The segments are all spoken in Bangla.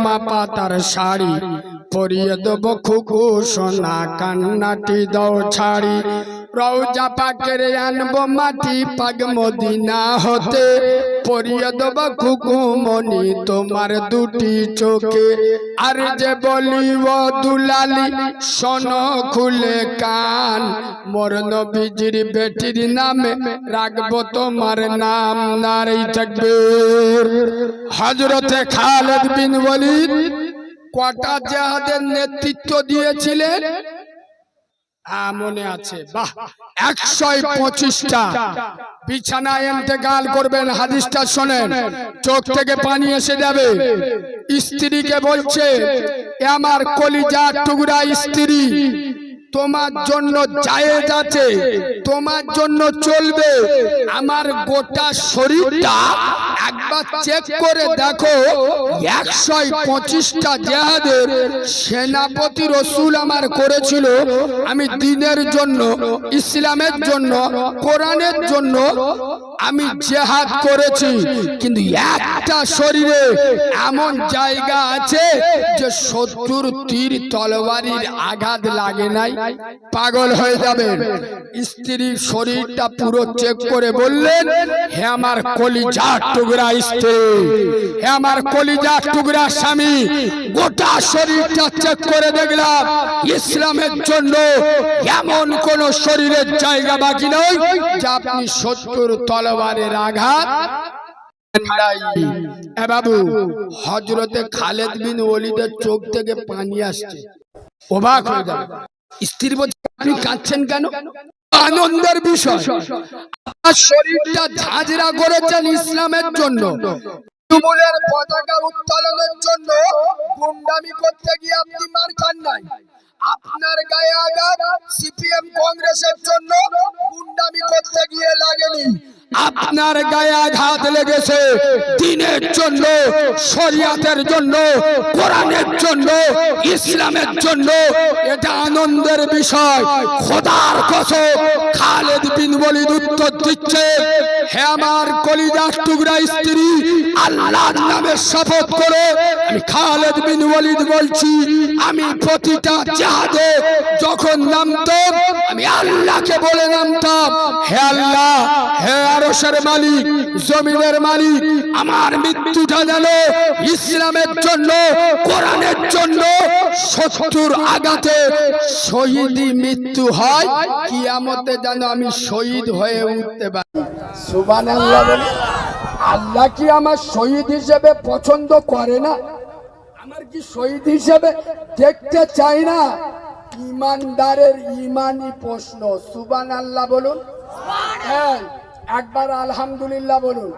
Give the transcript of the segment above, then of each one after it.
কর্মা পাতার শাড়ি পরিয়ে দেব খুকু সোনা কান্নাটি দাও ছাড়ি। রৌজা পাকের আনব মাটি পাগ মদিনা হতে। পরিয়ে দেব খুকু মনি তোমার দুটি চোখে। আর যে বলি, ও দুলালি, শোন খুলে কান। মোর নবীজির বেটির নামে রাখব তোমার নাম নারী থাকবে হজরতে খালেদ বিন ওয়ালিদ কটা জাহাদের নেতৃত্ব দিয়েছিলেন? মনে আছে। বাহ একশো পঁচিশটা। বিছানায় ইন্তেকাল করবেন হাদিসটা শোনেন। চোখ থেকে পানি এসে যাবে। স্ত্রীকে বলছে আমার কলিজা টুকরা স্ত্রী। তোমার জন্য জায়েজ আছে। তোমার জন্য চলবে। আমার গোটা শরীরটা চেক করে দেখো একশো পঁচিশটা জেহাদের সেনাপতি রসুল আমার করেছিল। আমি দিনের জন্য, ইসলামের জন্য, কোরআনের জন্য আমি জেহাদ করেছি, কিন্তু একটা শরীরে এমন জায়গা আছে যে শত্রুর তীর তলবারির আঘাত লাগে নাই, পাগল হয়ে যাবে। স্ত্রীর শরীরটা পুরো চেক করে বললেন, হে আমার কলিজা টুকরা স্ত্রী, হে আমার কলিজা টুকরা স্বামী, গোটা শরীরটা চেক করে দেখলাম, ইসলামের জন্য এমন কোন শরীরের জায়গা বাকি নয় যে আপনি শত্রুর তলবারের আঘাত? বাবু হজরতে খালেদ বিন ওলিদের চোখ থেকে পানি আসছে। অবাক হয়ে আপনি কাঁদছেন কেন? আনন্দের বিষয়। আপনার শরীরটা ঝাঁঝরা করেছেন ইসলামের জন্য। পতাকা উত্তোলনের জন্য গুন্ডামি করতে গিয়ে আপনি মার খান নাই। আপনার গায়ে আঘাত সিপিএম কংগ্রেসের জন্য গুন্ডামি করতে গিয়ে লাগেনি। আপনার গায়ে আঘাত লেগেছে। দিনের জন্য, শরিয়াতের জন্য, কোরআনের জন্য, ইসলামের জন্য, এটা আনন্দের বিষয়। খোদার কসম, খালেদ বিন ওয়ালিদ উত্তর দিচ্ছে, হে আমার কলিজার টুকরা স্ত্রী, আল্লাহর নামে শপথ করে। আমি খালেদ বিন ওয়ালিদ বলছি, আমি প্রতিটা জাহাজে যখন নামতাম আমি আল্লাহকে বলে নামতাম হে আল্লাহ, হে আরশের মালিক, জমিনের মালিক, আমার মৃত্যুটা যেন ইসলামের জন্য, কোরআনের জন্য শত্রুর আঘাতে শহীদি মৃত্যু হয়, কিয়ামতে যেন আমি শহীদ হয়ে উঠতে পারি। সুবান আল্লাহ আল্লাহ কি আমার শহীদ হিসেবে পছন্দ করে না? আমার কি শহীদ হিসেবে দেখতে চাই না? ইমানদারের ইমানই প্রশ্ন। সুবান আল্লাহ বলুন। হ্যাঁ একবার আলহামদুলিল্লাহ বলুন।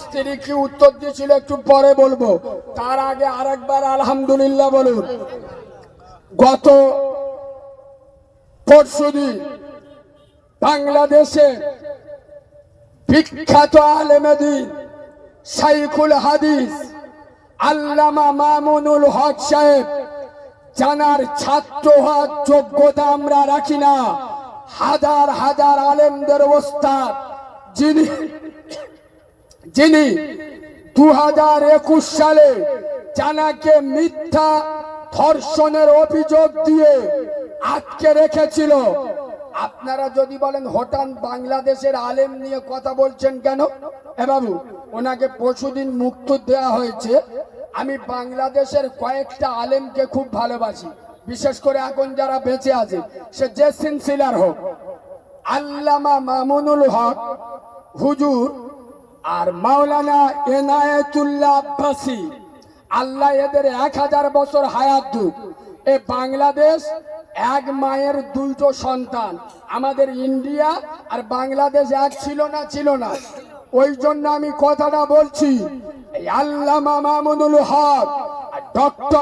স্ত্রী কি উত্তর দিয়েছিল একটু পরে বলব। তার আগে আরেকবার আলহামদুলিল্লাহ বলুন। গত পরশুদিন বাংলাদেশে বিখ্যাত আলেমেদিন সাইকুল হাদিস আল্লামা মামুনুল হক সাহেব জানার ছাত্র হওয়ার যোগ্যতা আমরা রাখি না। হাজার হাজার আলেমদের অবস্থা। যিনি যিনি দু হাজার একুশ সালে জানাকে মিথ্যা ধর্ষণের অভিযোগ দিয়ে আটকে রেখেছিল। আপনারা যদি বলেন, হঠাৎ বাংলাদেশের আলেম নিয়ে কথা বলছেন কেন? এ বাবু, ওনাকে পরশুদিন মুক্ত দেওয়া হয়েছে। আমি বাংলাদেশের কয়েকটা আলেমকে খুব ভালোবাসি। বিশেষ করে এখন যারা বেঁচে আছে, সে যে সিনসিলার হোক, আল্লামা মামুনুল হক, হুজুর, আর মাওলানা এনায়েতুল্লাহ আব্বাসি। আল্লাহ এদের এক হাজার বছর হায়াত দুক। এ বাংলাদেশ এক মায়ের দুইটো সন্তান। আমাদের ইন্ডিয়া আর বাংলাদেশ এক ছিল না ছিল না। ওই জন্য আমি কথাটা বলছি এই আল্লামা মামুনুল হক ডক্টর